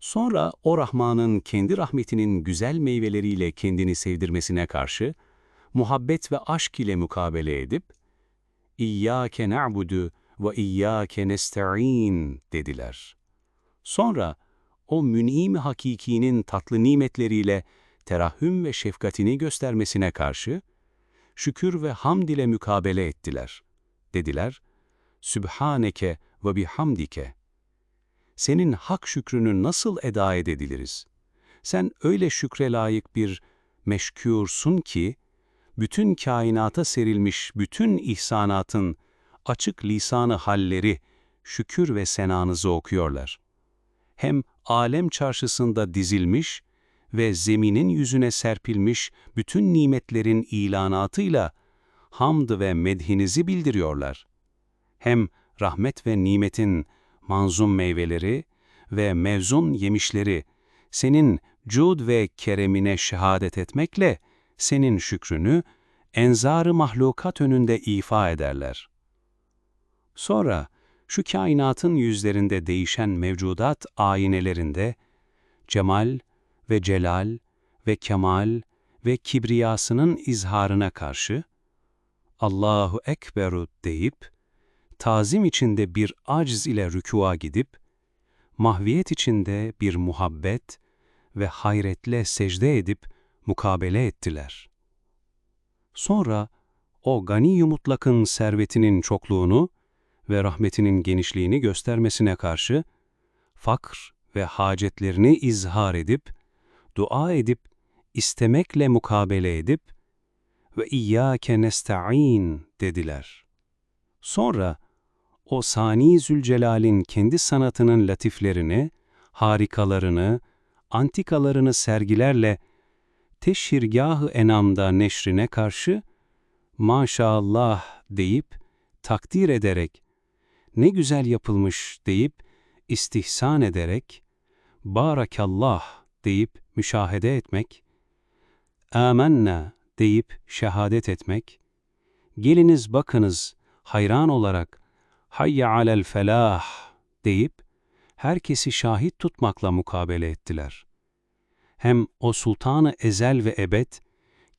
Sonra o Rahman'ın kendi rahmetinin güzel meyveleriyle kendini sevdirmesine karşı, muhabbet ve aşk ile mukabele edip, İyyâke na'budu ve iyyâke nesta'in dediler. Sonra o mün'im hakikinin tatlı nimetleriyle terahhüm ve şefkatini göstermesine karşı, şükür ve hamd ile mukabele ettiler. Dediler, Sübhaneke ve bihamdike. Senin hak şükrünü nasıl eda edebiliriz? Sen öyle şükre layık bir meşkûrsun ki, bütün kainata serilmiş bütün ihsanatın açık lisanı halleri, şükür ve senanızı okuyorlar. Hem alem çarşısında dizilmiş ve zeminin yüzüne serpilmiş bütün nimetlerin ilanatıyla hamd ve medhinizi bildiriyorlar. Hem rahmet ve nimetin manzum meyveleri ve mevzun yemişleri senin cud ve keremine şehadet etmekle senin şükrünü enzarı mahlukat önünde ifa ederler. Sonra şu kainatın yüzlerinde değişen mevcudat aynelerinde cemal ve celal ve kemal ve kibriyasının izharına karşı Allahu Ekberu deyip, tazim içinde bir aciz ile rükûa gidip, mahviyet içinde bir muhabbet ve hayretle secde edip mukabele ettiler. Sonra o gani mutlakın servetinin çokluğunu ve rahmetinin genişliğini göstermesine karşı, fakr ve hacetlerini izhar edip, dua edip, istemekle mukabele edip ve İyyâke nesta'in dediler. Sonra o Sani Zülcelal'in kendi sanatının latiflerini, harikalarını, antikalarını sergilerle teşhirgah-ı enamda neşrine karşı maşallah deyip, takdir ederek, ne güzel yapılmış deyip, istihsan ederek, barakallah deyip müşahede etmek, amenna deyip şehadet etmek, geliniz bakınız hayran olarak hayye alel felah deyip herkesi şahit tutmakla mukabele ettiler. Hem o sultanı ezel ve ebed,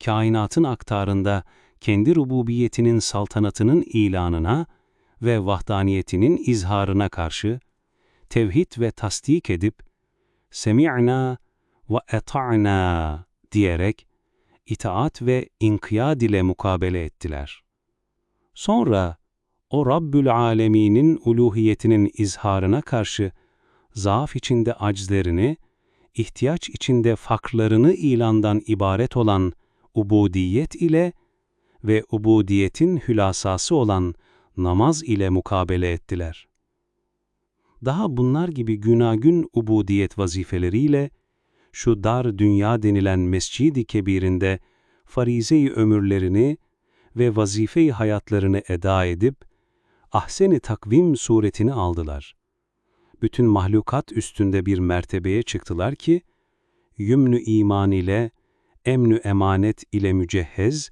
kainatın aktarında kendi rububiyetinin saltanatının ilanına ve vahdaniyetinin izharına karşı tevhid ve tasdik edip semi'na ve eta'na diyerek itaat ve inkiyad ile mukabele ettiler. Sonra o Rabbül Alemin'in uluhiyetinin izharına karşı zaaf içinde aczlerini, ihtiyaç içinde fakrlarını ilandan ibaret olan ubudiyet ile ve ubudiyetin hülasası olan namaz ile mukabele ettiler. Daha bunlar gibi günagün ubudiyet vazifeleriyle, şu dar dünya denilen mescid-i kebirinde farize-i ömürlerini ve vazife-i hayatlarını eda edip, ahsen-i takvim suretini aldılar. Bütün mahlukat üstünde bir mertebeye çıktılar ki, yümnü iman ile, emnü emanet ile mücehhez,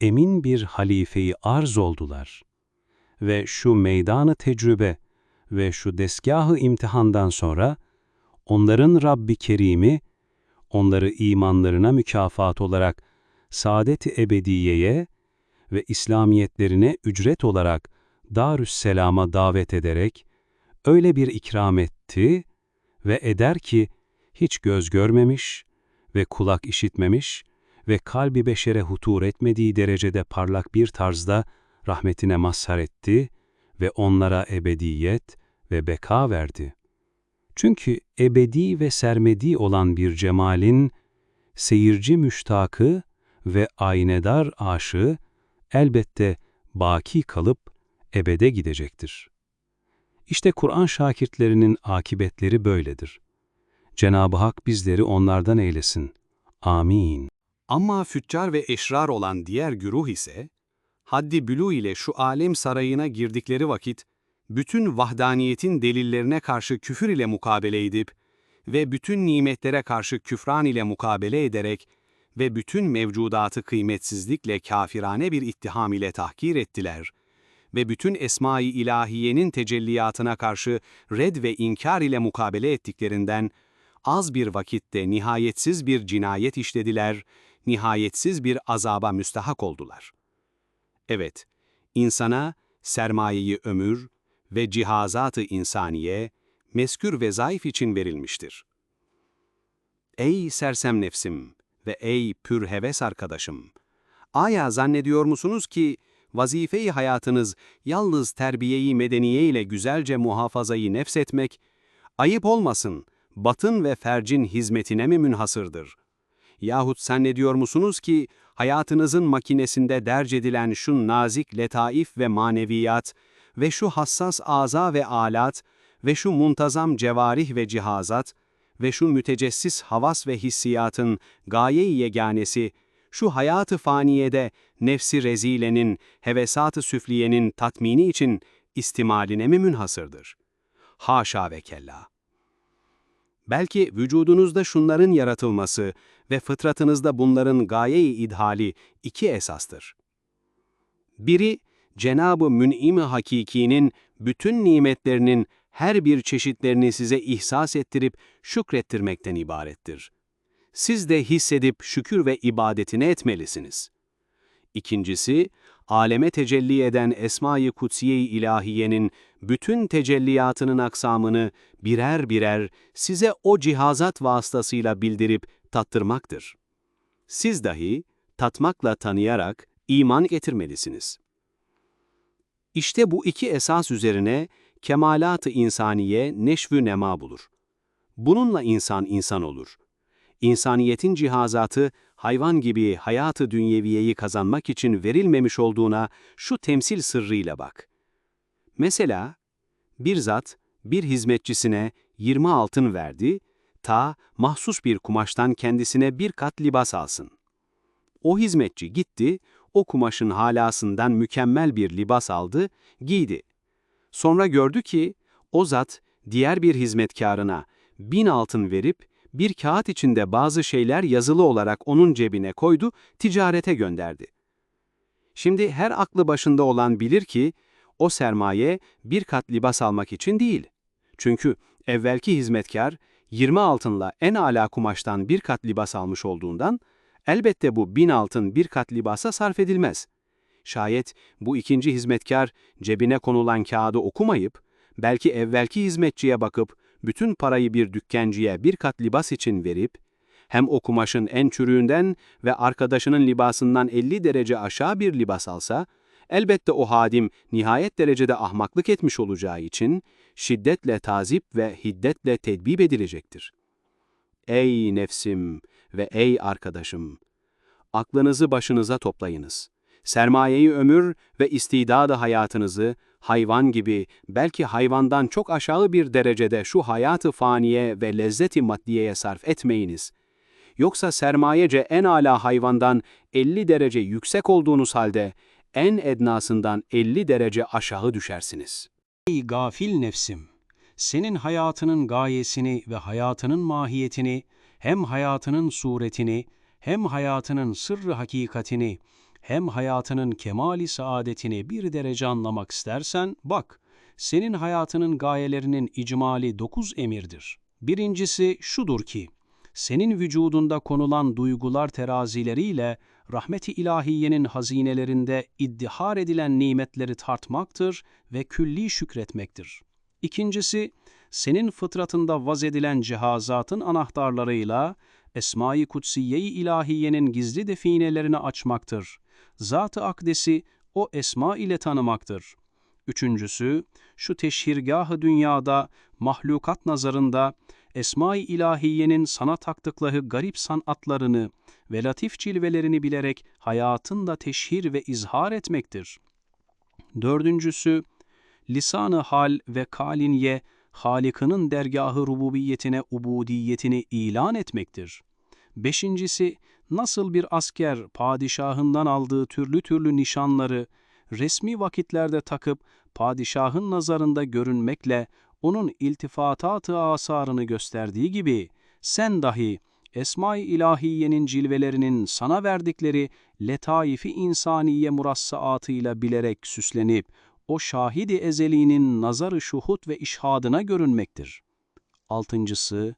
emin bir halifeyi arz oldular. Ve şu meydanı tecrübe ve şu desgahı imtihandan sonra, onların Rabbi Kerim'i, onları imanlarına mükafat olarak saadet-i ebediyeye ve İslamiyetlerine ücret olarak Darüsselam'a davet ederek öyle bir ikram etti ve eder ki hiç göz görmemiş ve kulak işitmemiş ve kalbi beşere hutur etmediği derecede parlak bir tarzda rahmetine mazhar etti ve onlara ebediyet ve beka verdi. Çünkü ebedi ve sermedi olan bir cemalin seyirci müştakı ve aynedar aşığı elbette baki kalıp ebede gidecektir. İşte Kur'an şakirtlerinin akibetleri böyledir. Cenab-ı Hak bizleri onlardan eylesin. Amin. Ama füccar ve eşrar olan diğer güruh ise, haddi bülü ile şu alem sarayına girdikleri vakit, bütün vahdaniyetin delillerine karşı küfür ile mukabele edip ve bütün nimetlere karşı küfran ile mukabele ederek ve bütün mevcudatı kıymetsizlikle kafirane bir ittiham ile tahkir ettiler ve bütün esma-i ilahiyenin tecelliyatına karşı red ve inkar ile mukabele ettiklerinden, az bir vakitte nihayetsiz bir cinayet işlediler, nihayetsiz bir azaba müstahak oldular. Evet, insana sermayeyi ömür ve cihazatı insaniye, meskür ve zayıf için verilmiştir. Ey sersem nefsim ve ey pür heves arkadaşım! Aya zannediyor musunuz ki vazife-i hayatınız yalnız terbiyeyi medeniye ile güzelce muhafazayı nefsetmek, ayıp olmasın, batın ve fercin hizmetine mi münhasırdır? Yahut zannediyor musunuz ki hayatınızın makinesinde derc edilen şu nazik letaif ve maneviyat ve şu hassas aza ve alat ve şu muntazam cevarih ve cihazat ve şu mütecessis havas ve hissiyatın gaye-i yeganesi, şu hayatı faniyede nefsi rezilenin, hevesat-ı süfliyenin tatmini için istimaline mi münhasırdır? Haşa ve kella. Belki vücudunuzda şunların yaratılması ve fıtratınızda bunların gaye-i idhali iki esastır. Biri, Cenab-ı Mün'im-i Hakiki'nin bütün nimetlerinin her bir çeşitlerini size ihsas ettirip şükrettirmekten ibarettir. Siz de hissedip şükür ve ibadetine etmelisiniz. İkincisi, aleme tecelli eden Esma-i Kutsiye-i İlahiye'nin bütün tecelliyatının aksamını birer birer size o cihazat vasıtasıyla bildirip tattırmaktır. Siz dahi tatmakla tanıyarak iman getirmelisiniz. İşte bu iki esas üzerine kemalat-ı insaniye neşvü nema bulur. Bununla insan insan olur. İnsaniyetin cihazatı hayvan gibi hayatı dünyeviyeyi kazanmak için verilmemiş olduğuna şu temsil sırrıyla bak. Mesela bir zat bir hizmetçisine 20 altın verdi, ta mahsus bir kumaştan kendisine bir kat libas alsın. O hizmetçi gitti, o kumaşın halasından mükemmel bir libas aldı, giydi. Sonra gördü ki, o zat diğer bir hizmetkarına bin altın verip, bir kağıt içinde bazı şeyler yazılı olarak onun cebine koydu, ticarete gönderdi. Şimdi her aklı başında olan bilir ki, o sermaye bir kat libas almak için değil. Çünkü evvelki hizmetkar 20 altınla en âlâ kumaştan bir kat libas almış olduğundan, elbette bu bin altın bir kat libasa sarf edilmez. Şayet bu ikinci hizmetkar cebine konulan kağıdı okumayıp, belki evvelki hizmetçiye bakıp, bütün parayı bir dükkancıya bir kat libas için verip, hem o kumaşın en çürüğünden ve arkadaşının libasından 50 derece aşağı bir libas alsa, elbette o hadim nihayet derecede ahmaklık etmiş olacağı için şiddetle tazip ve hiddetle tedbip edilecektir. Ey nefsim ve ey arkadaşım! Aklınızı başınıza toplayınız. Sermayeyi ömür ve istidadı hayatınızı hayvan gibi belki hayvandan çok aşağı bir derecede şu hayatı faniye ve lezzeti maddiyeye sarf etmeyiniz. Yoksa sermayece en ala hayvandan 50 derece yüksek olduğunuz halde en ednasından 50 derece aşağı düşersiniz. Ey gafil nefsim! Senin hayatının gayesini ve hayatının mahiyetini, hem hayatının suretini, hem hayatının sırrı hakikatini, hem hayatının kemali saadetini bir derece anlamak istersen, bak, senin hayatının gayelerinin icmali dokuz emirdir. Birincisi şudur ki, senin vücudunda konulan duygular terazileriyle rahmeti ilahiyenin hazinelerinde iddihar edilen nimetleri tartmaktır ve külli şükretmektir. İkincisi, senin fıtratında vaz edilen cihazatın anahtarlarıyla Esma-i Kutsiye-i ilahiyenin gizli definelerini açmaktır. Zat-ı akdesi o esma ile tanımaktır. Üçüncüsü, şu teşhirgahı dünyada, mahlukat nazarında, Esma-i İlahiye'nin sana taktıkları garip sanatlarını ve latif cilvelerini bilerek hayatında teşhir ve izhar etmektir. Dördüncüsü, lisanı hal ve kalinye, Halik'inin dergahı rububiyetine ubudiyetini ilan etmektir. Beşincisi, nasıl bir asker padişahından aldığı türlü türlü nişanları resmi vakitlerde takıp padişahın nazarında görünmekle onun iltifatat-ı asarını gösterdiği gibi sen dahi Esma-i İlahiye'nin cilvelerinin sana verdikleri letaifi insaniye murassaatıyla bilerek süslenip o şahidi ezeliğinin nazarı şuhut ve işhadına görünmektir. Altıncısı,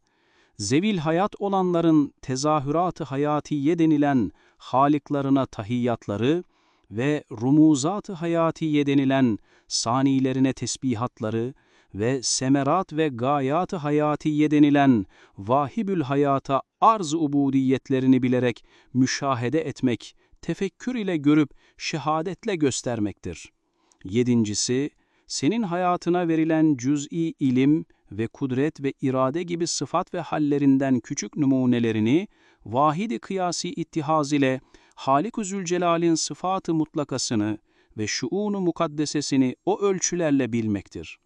Zevil hayat olanların tezahürat-ı hayatiye denilen haliklarına tahiyyatları ve rumuzat-ı hayatiye denilen sanilerine tesbihatları ve semerat ve gayat-ı hayatiye denilen vahibül hayata arz-ı ubudiyetlerini bilerek müşahede etmek, tefekkür ile görüp şehadetle göstermektir. Yedincisi, senin hayatına verilen cüz'i ilim ve kudret ve irade gibi sıfat ve hallerinden küçük numunelerini vahidi kıyasi ittihaz ile Halik-ü Zülcelal'in sıfatı mutlakasını ve şuunu mukaddesesini o ölçülerle bilmektir.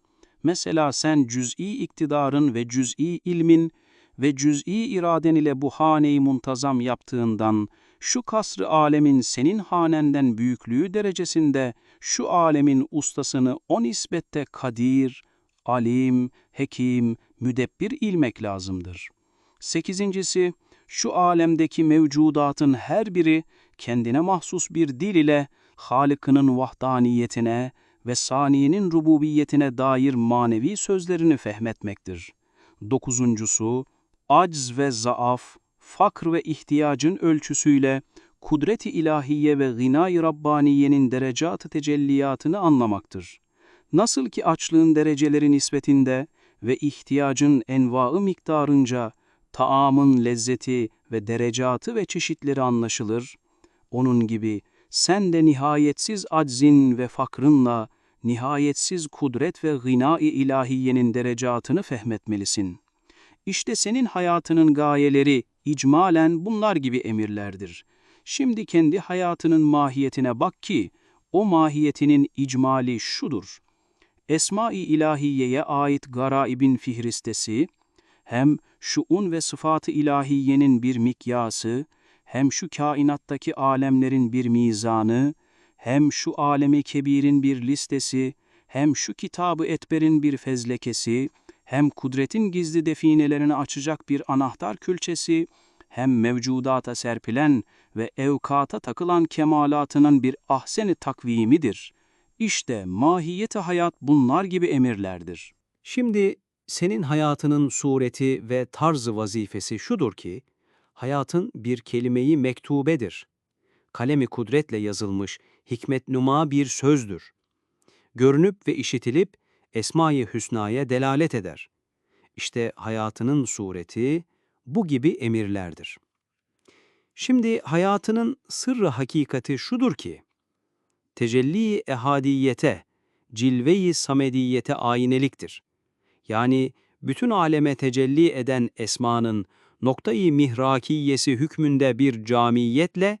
Mesela sen cüz'i iktidarın ve cüz'i ilmin ve cüz'i iraden ile bu haneyi muntazam yaptığından, şu kasrı alemin senin hanenden büyüklüğü derecesinde şu alemin ustasını o nispette kadir, alim, hekim, müdebbir ilmek lazımdır. Sekizincisi, şu alemdeki mevcudatın her biri kendine mahsus bir dil ile Halık'ının vahdaniyetine ve saniyenin rububiyetine dair manevi sözlerini fehmetmektir. Dokuzuncusu, acz ve zaaf, fakr ve ihtiyacın ölçüsüyle kudret-i ilahiye ve gınay-ı Rabbaniye'nin derecat-ı tecelliyatını anlamaktır. Nasıl ki açlığın dereceleri nispetinde ve ihtiyacın enva-ı miktarınca taamın lezzeti ve derecatı ve çeşitleri anlaşılır, onun gibi sen de nihayetsiz aczin ve fakrınla nihayetsiz kudret ve gına-i ilahiyenin derecatını fehmetmelisin. İşte senin hayatının gayeleri icmalen bunlar gibi emirlerdir. Şimdi kendi hayatının mahiyetine bak ki, o mahiyetinin icmali şudur. Esma-i ilahiyeye ait garaibin fihristesi, hem şuun ve sıfatı ilahiyenin bir mikyası, hem şu kainattaki alemlerin bir mizanı, hem şu alemi kebirin bir listesi, hem şu kitabı etberin bir fezlekesi, hem kudretin gizli definelerini açacak bir anahtar külçesi, hem mevcudata serpilen ve evkata takılan kemalatının bir ahseni takvimidir. İşte mahiyeti hayat bunlar gibi emirlerdir. Şimdi senin hayatının sureti ve tarzı vazifesi şudur ki, hayatın bir kelimeyi mektubedir. Kalemi kudretle yazılmış, hikmet numa bir sözdür. Görünüp ve işitilip Esma-i Hüsna'ya delalet eder. İşte hayatının sureti bu gibi emirlerdir. Şimdi hayatının sırrı hakikati şudur ki, tecelli ehadiyete, cilve-i samediyete ayneliktir. Yani bütün aleme tecelli eden esmanın noktayı mihrakiyesi hükmünde bir camiyetle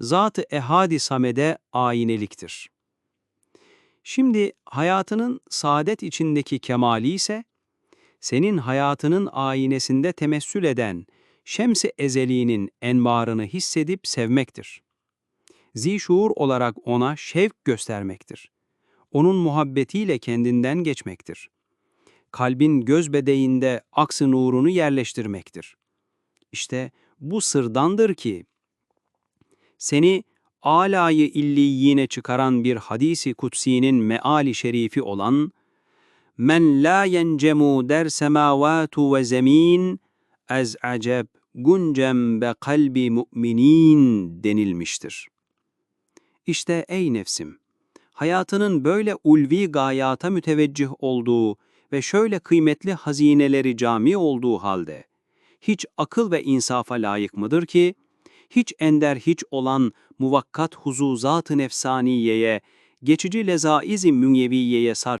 zat-ı ehadi samede ayneliktir. Şimdi hayatının saadet içindeki kemali ise, senin hayatının aynesinde temessül eden şems-i ezeliğinin envarını hissedip sevmektir. Zişuur olarak ona şevk göstermektir. Onun muhabbetiyle kendinden geçmektir. Kalbin göz bedeğinde aksı nurunu yerleştirmektir. İşte bu sırdandır ki, seni alayı illiyine çıkaran bir hadisi kutsi'nin meali şerifi olan men la yencemu der semavatu ve zemin ez aceb guncem be kalbi mu'minin denilmiştir. İşte ey nefsim, hayatının böyle ulvi gayata müteveccih olduğu ve şöyle kıymetli hazineleri cami olduğu halde, hiç akıl ve insafa layık mıdır ki, hiç ender hiç olan muvakkat huzuzat-ı nefsaniyeye, geçici lezaiz-i münyeviyeye sarf